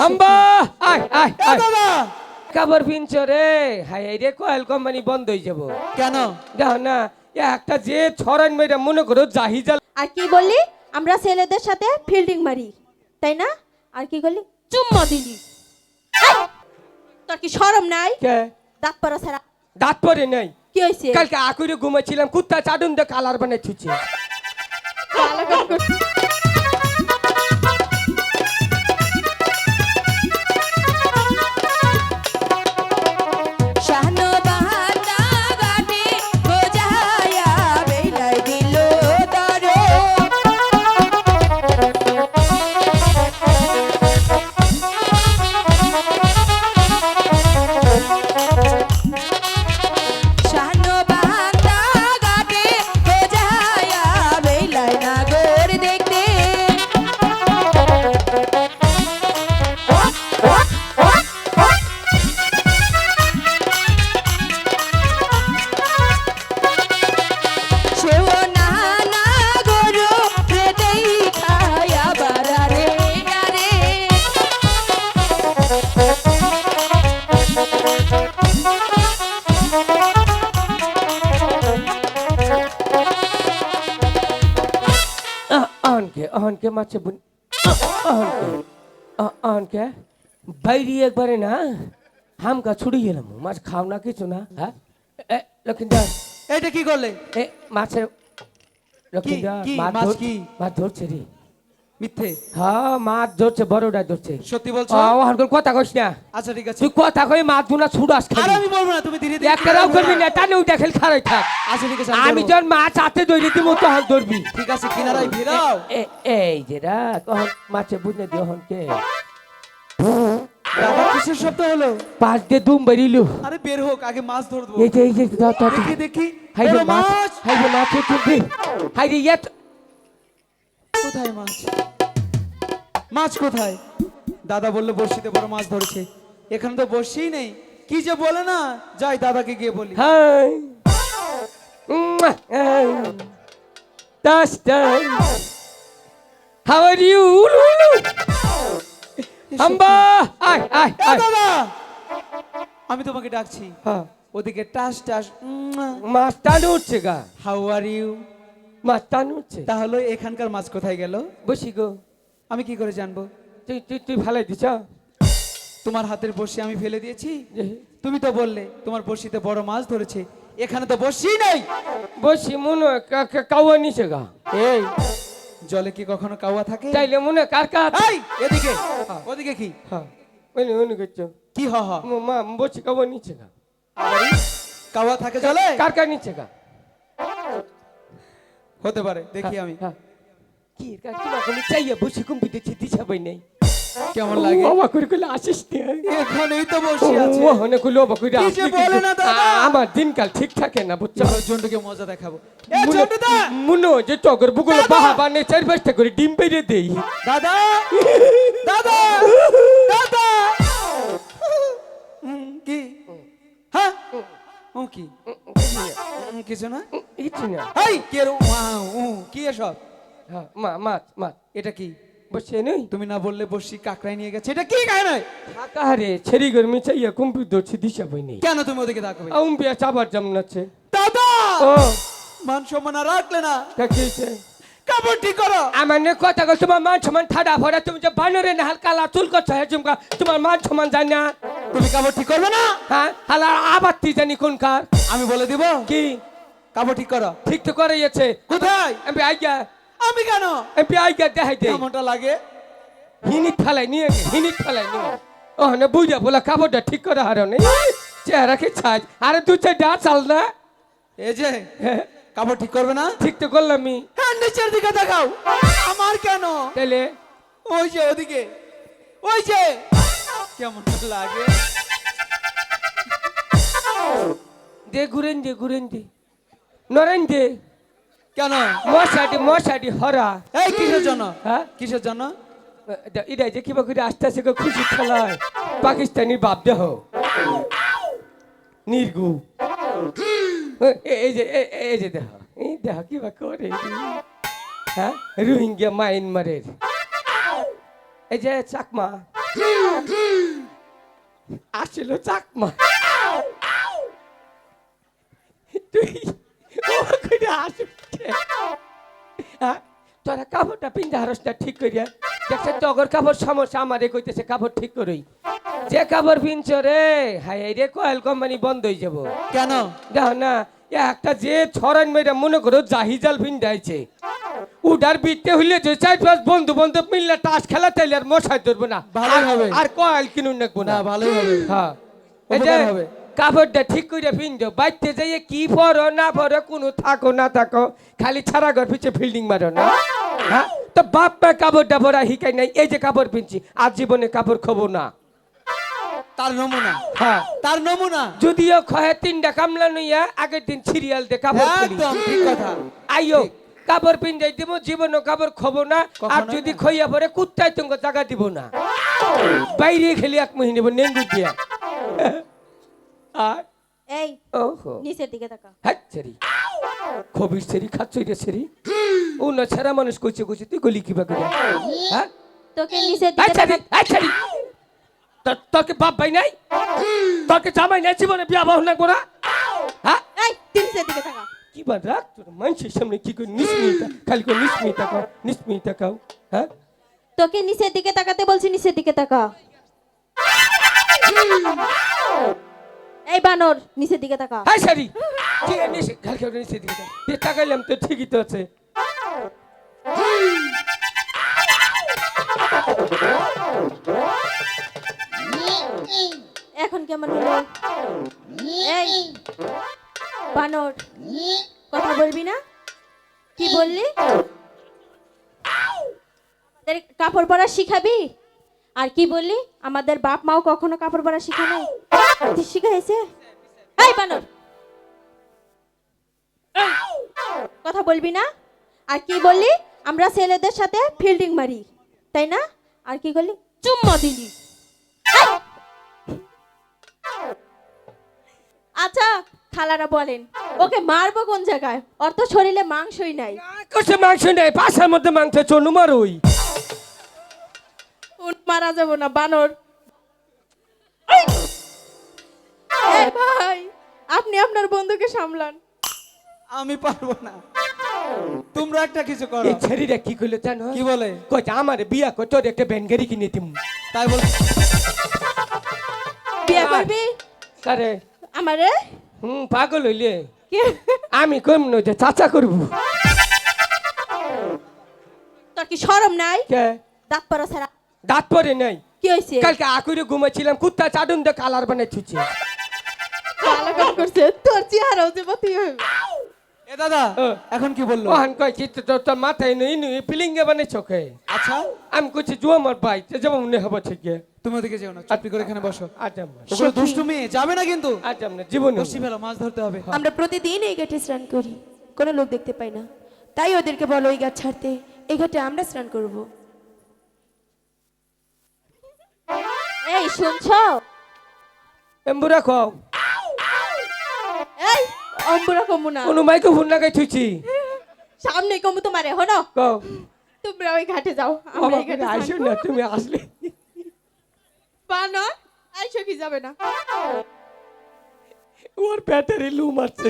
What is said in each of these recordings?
হাম্বা আয় আয় আয়। দাদা! কাপড় পিনছ রে? হাই রে কয়েল কোম্পানি বন্ধ হয়ে যাব। কেন? দেখো না একটা যে ছড়ান মেয়েটা মনে করো জাহিজাল আর কি বললি? আমরা ছেলেদের সাথে ফিল্ডিং মারি তাই না? আর কি করলি? চুম্মা দিলি। তোর কি শরম নাই? কে? দাঁত পরা ছাড়া। দাঁত পরে নাই। কি হয়েছে কালকে আকুরে ঘুমাইছিলাম কুত্তা চাডুন দিয়ে কালার বানাই থুছে আনকে মাছে বুন আনকে আনকে বাইরে একবারে না হামকা ছুড়ি গেলাম মাছ খাও না কিছু না হ্যাঁ? এ লক্ষিন্দর। এটা কি করলে? এ মাছে লক্ষিন্দর কি? মাছ মাছ ধর- কি? মাছ ধরছে রে। মিথ্যে? হ্যাঁ মাছ ধরছে বড়টা ধরছে। সত্যি বলছো? ওহান কোন কথা কইস না। আচ্ছা ঠিক আছে। তুই কথা কই মাছ দুনা ছুড়াস আর আমি বলব না তুমি ধীরে ধীরে একটাও করবি না টানে উঠে খেল খারাই থাক। আচ্ছা ঠিক আছে আমি। যখন মাছ হাতে ধরে দিব তখন ধরবি। ঠিক আছে কিনারায় ভিড়াও। এই যে রা তখন মাছে বুঝনে দিও হন কে। দাদা কিসের শব্দ হলো? পাঁচ দিয়ে দুম বেরিলু। আরে বের হোক আগে মাছ ধরবো। এই যে এই যে। দেখি দেখি। হাই রে মাছ হাই রে মাছ হাই রে ইয়ে কোথায় মাছ? মাছ কোথায়? দাদা বলল বড়শিতে বড় মাছ ধরেছে। এখানে তো বড়শিই নেই। কি যে বলে না? যাই দাদাকে গিয়ে বলি। Hi. That's done. How are you? Ulu, ulu. হাম্বা আয় আয় দাদা! আমি তোমাকে ডাকছি। হ্যাঁ। ওদিকে টাস টাস মাছ টানে উঠছে গা। হাউ আর ইউ মাছ টানে উঠছে। তাহলে এখানকার মাছ কোথায় গেল? বসি গো। আমি কি করে জানব? তুই তুই তুই দিছ? তোমার হাতের বড়শি আমি ফেলে দিয়েছি। তুমি তো বললে তোমার বড়শিতে বড় মাছ ধরেছে। এখানে তো বড়শি নাই। বসি মনে হয় কাওয়া নিছে গা। এই জলে কি কখনো কাওয়া থাকে? তাইলে মনে কার কার? এই এদিকে ওদিকে কি? হ্যাঁ ওই ওই করছ। কি হ হ? মা বসি কাওয়া নিচ্ছে গা। কাওয়া থাকে জলে? কার কার নিচ্ছে গা? হতে পারে দেখি আমি। হ্যাঁ। কি কার কি চাইয়া বসি কুম্পি দেখছি দিশা নাই। কেমন লাগে? বাবা করে কইলে আসিস এখানেই তো বসে আছে। মোহনে কইলে বাবা কইলে কি যে বলে না দাদা? আমার দিনকাল ঠিক থাকে না বুঝছ? জন্টুকে মজা দেখাবো। এ জন্টুদা! মুনো যে টগর বুগুলো বাহা বানে চার পাঁচটা করে ডিম পেরে দেই। দাদা! দাদা! দাদা! কি? হ্যাঁ? ও কি? কিছু না? কিছু না। এই কে রো কি এসব? হ্যাঁ মা মাছ মাছ এটা কি? বসে নেই? তুমি না বললে বসি কাকড়াই নিয়ে গেছে এটা কি গায় নাই ছেড়ি গরমি চাইয়া কুম্পি দিশা বই নেই। কেন তুমি ওদিকে তাকাবে? আউম বিয়া চাবার যেমন আছে দাদা! ও। মান সম্মান আর রাখলে না। তা কি হইছে? কাপড় ঠিক করো। আমার নে কথা কই তোমার মান সমান ঠাডা ভরা তুমি যে বানরে না হালকা লা চুল করছ হে চুমকা তোমার মান সমান জানি না। তুমি কাপড় ঠিক করবে না? হ্যাঁ হালা আবার তুই জানি কোন কার। আমি বলে দিব? কি? কাপড় ঠিক করো। ঠিক তো করে গেছে কোথায়? আমি আইগা। আমি কেন? আমি আইগা দেখাই দে কেমনটা লাগে? হিনিক ফেলাই নিয়ে হিনিক ফেলাই নিয়ে। ও না বুঝা বলা কাপড়টা ঠিক করে হারো নেই চেহারা কে ছাজ? আরে দু চারটা চাল না। এই যে হ্যাঁ, কাপড় ঠিক করবে না? ঠিক তো করলাম আমি হ্যাঁ নিচের দিকে দেখাও। আমার কেন? তাহলে ওই যে ওদিকে। ওই যে। কেমন লাগে? দে ঘুরেন দে ঘুরেন দে। নরেন দে। কেন? মশাটি মশাটি হরা। এই কিসের জন্য? হ্যাঁ? কিসের জন্য? এটা যে কিবা করে আস্তে আস্তে খুশি খেলায় পাকিস্তানি বাপ দেহ। নির্গু। এই যে এই যে দেখ এই দেখ কিবা করে। হ্যাঁ? রোহিঙ্গা মায়ানমারের। এই যে চাকমা। আসছিল চাকমা। তোরা কাপড়টা পিন্ধা হারস না ঠিক করিয়া দেখছে তগর কাপড় সমস্যা আমারে কইতেছে কাপড় ঠিক করই। যে কাপড় পিনছ রে হাই রে কয়েল কোম্পানি বন্ধ হয়ে যাব। কেন? দেখ না এ একটা যে ছড়ান মেয়েরা মনে করো জাহিজাল পিন্ধাইছে। উডার বিটতে হইলে যে চার পাঁচ বন্ধু বান্ধব মিললে তাস খেলা চাইলে আর মশাই ধরবো না। ভালো হবে। আর কয়েল কিনুন না। না ভালোই হবে। হ্যাঁ। এই যে হবে। কাপড়টা ঠিক করে পিনছো বাইতে যাইয়ে কি পরো না পরো কোনো থাকো না থাকো খালি ছাড়া ঘর পিছে ফিল্ডিং মারো না। হ্যাঁ? তো বাপ মা কাপড়টা পরা হিকাই নাই এই যে কাপড় পিনছি আর জীবনে কাপড় খবো না। তার নমুনা? হ্যাঁ। তার নমুনা? যদিও খয়ে তিনটা কামলা নইয়া আগের দিন সিরিয়াল দে কাপড় খুলি। একদম ঠিক কথা। আইও কাপড় পিন্ধাই দিব জীবনও কাপড় খবো না আর যদি। খইয়া পরে কুত্তায় তোমাকে জায়গা দিব না। বাইরে খেলি এক মহিনে নেঙ্গু দিয়া। আর এই ওহো। নিচের দিকে তাকা হ্যাঁ সেরি খবির সেরি খাচ্ছ রে সেরি ও না ছেড়া মানুষ কইছে কইছে তুই গলি কিবা করে। হ্যাঁ? তোকে নিচের দিকে তাকা বাপ ভাই নাই? তোকে জামাই নাই জীবনে বিয়া বাহন না? করা হ্যাঁ? এই তুই নিচের দিকে তাকা কি বা রাখ তোর মানুষের সামনে কি করে? নিসমিতা খালি করে নিসমিতা কাও নিসমিতা কাও হ্যাঁ? তোকে নিচের দিকে তাকাতে বলছি নিচের দিকে তাকা এই বানর নিচের দিকে তাকা হ্যাঁ সারি। ঠিক আছে নিচে খালি করে নিচে দিকে যা। দিয়ে তাকাইলাম তো ঠিকই তো আছে। এখন কেমন হলো? এই বানর কথা বলবি না? কি বললি? আমাদের কাপড় পরা শিখাবি? আর কি বললি? আমাদের বাপ মাও কখনো কাপড় পরা শিখা নাই এই বানর। কথা বলবি না? আর কি বললি? আমরা ছেলেদের সাথে ফিল্ডিং মারি তাই না? আর কি করলি? চুম্মা দিলি। আচ্ছা খালারা বলেন ওকে মারবো কোন জায়গায়? ওর তো শরীরে মাংসই নাই। করছে মাংস নেই পাশার মধ্যে মাংস চনু মারুই মারা যাব না বানর। ভাই আপনি আপনার বন্ধুকে সামলান। আমি পারব না। তোমরা একটা কিছু করো। এই ছেড়িটা কি করল জানো? কি বলে? কইছে আমার বিয়া কর তোর একটা ব্যানগাড়ি কিনে দিম। তাই বল। বিয়ে করবি? আরে আমারে? হুম পাগল হইলে। কি? আমি কম নই যে চাচা করব। তোর কি শরম নাই? কে? দাঁত পরা ছাড়া। দাঁত পরে নাই। কি হয়েছে কালকে আকুরে ঘুমাইছিলাম কুত্তা চাডুন দিয়ে কালার বানাই থুচ্ছে করছে। তোর চেহারাও যে হবে। এ দাদা এখন কি বলল? ওহান কইছি তো তোর তোর মাথায় নই নই ফিলিংগে বানাই চোখে। আচ্ছা। আমি কইছি জুয়া আমার ভাই যে যাব মনে হব ঠিক তুমি ওদিকে যেও না চুপি করে এখানে বসো। আজাম ওগুলো দুষ্টু মেয়ে যাবে না কিন্তু। আজাম না জীবনে বসি ফেলো মাছ ধরতে হবে। আমরা প্রতিদিন এই ঘাটে স্নান করি। কোনো লোক দেখতে পাই না। তাই ওদেরকে বলো এই ঘাট ছাড়তে এই ঘাটে আমরা স্নান করব। এই শুনছ? এম্বুরা খাও এই অম্বুরা কমু না। কোনো মাইকে ফোন লাগাই থুইছি। সামনে কমু তোমারে হনো? কও। তোমরা ওই ঘাটে যাও আমরা এই ঘাটে আইসো না তুমি আসলে। বানর আইসো কি যাবে না? ওর ব্যাটারি লু মারছে।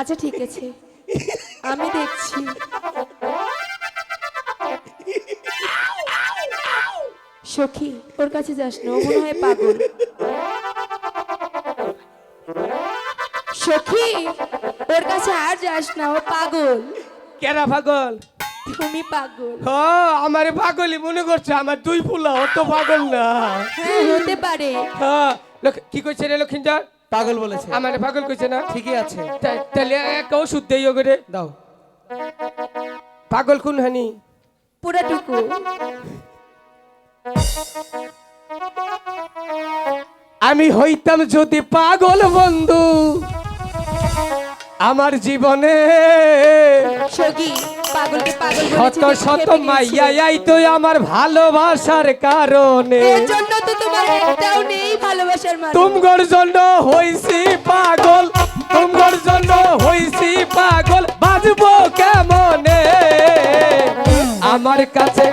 আচ্ছা ঠিক আছে। আমি দেখছি। সখী ওর কাছে যাস না ও মনে হয় পাগল। সখী ওর কাছে আর যাস না ও পাগল। কেরা পাগল? তুমি পাগল। হ আমারে পাগলই মনে করছে আমার দুই ফুলা অত পাগল না। হ্যাঁ হতে পারে। হ্যাঁ কি কইছে রে লক্ষিন্দর? পাগল বলেছে। আমারে পাগল কইছে না? ঠিকই আছে। তাহলে এক ওষুধ দেই ওগরে দাও। পাগল কোন হানি? পুরাটুকু। আমি হইতাম যদি পাগল বন্ধু। আমার জীবনে। পাগল শত শত দেখে ভেবে মাইয়া গেছি। আই তো আমার ভালোবাসার কারণে। মানুষ তুমগর জন্য হইছি পাগল তুমগর জন্য হইছি পাগল। বাজবো কেমনে? আমার কাছে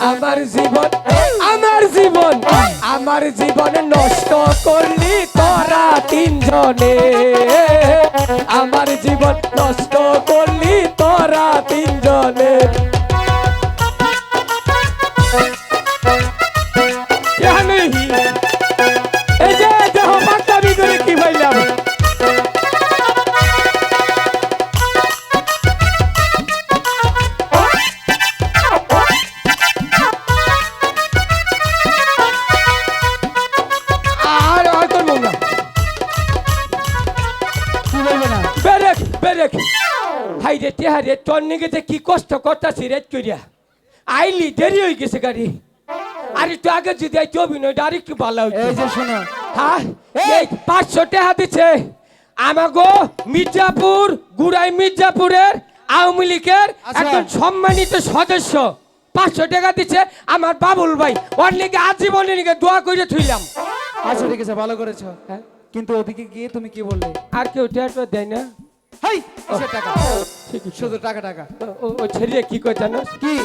আমার জীবন আমার জীবন আমার জীবন নষ্ট করলি তোরা তিনজনে। আমার জীবন নষ্ট করলি তোর নিগে যে কি কষ্ট করতাছি রে করিয়া আইলি দেরি হয়ে গেছে গাড়ি। আরে তুই আগে যদি আই অভিনয়টা আর একটু ভালো। এই যে শোনো। হ্যাঁ এই পাঁচশো টাকা দিচ্ছে আমাগো মির্জাপুর গুড়াই মির্জাপুরের আওয়ামী লীগের আচ্ছা। একজন সম্মানিত সদস্য। পাঁচশো টাকা দিচ্ছে আমার বাবুল ভাই। ওর লিগে আজীবনের লিগে দোয়া করে থুইলাম। আচ্ছা ঠিক আছে ভালো করেছ। হ্যাঁ? কিন্তু ওদিকে গিয়ে তুমি কি বললে? আর কেউ দেয় না। হাই কিসের টাকা। শুধু টাকা টাকা। ও- ও- ও কি কয় জানোস কি?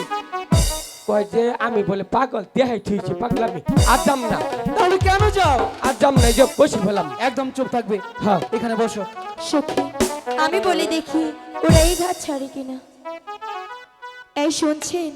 কয় যে আমি বলে পাগল দেহাই পাগলামি। আর যাম না। তাহলে কেন যাও? আর যাম না যাও যে বসে ফেলাম একদম চুপ থাকবে। হ্যাঁ। এখানে বসো। সখী আমি বলে দেখি ওরা এই ঘাট ছাড়ে কিনা। এই শুনছেন?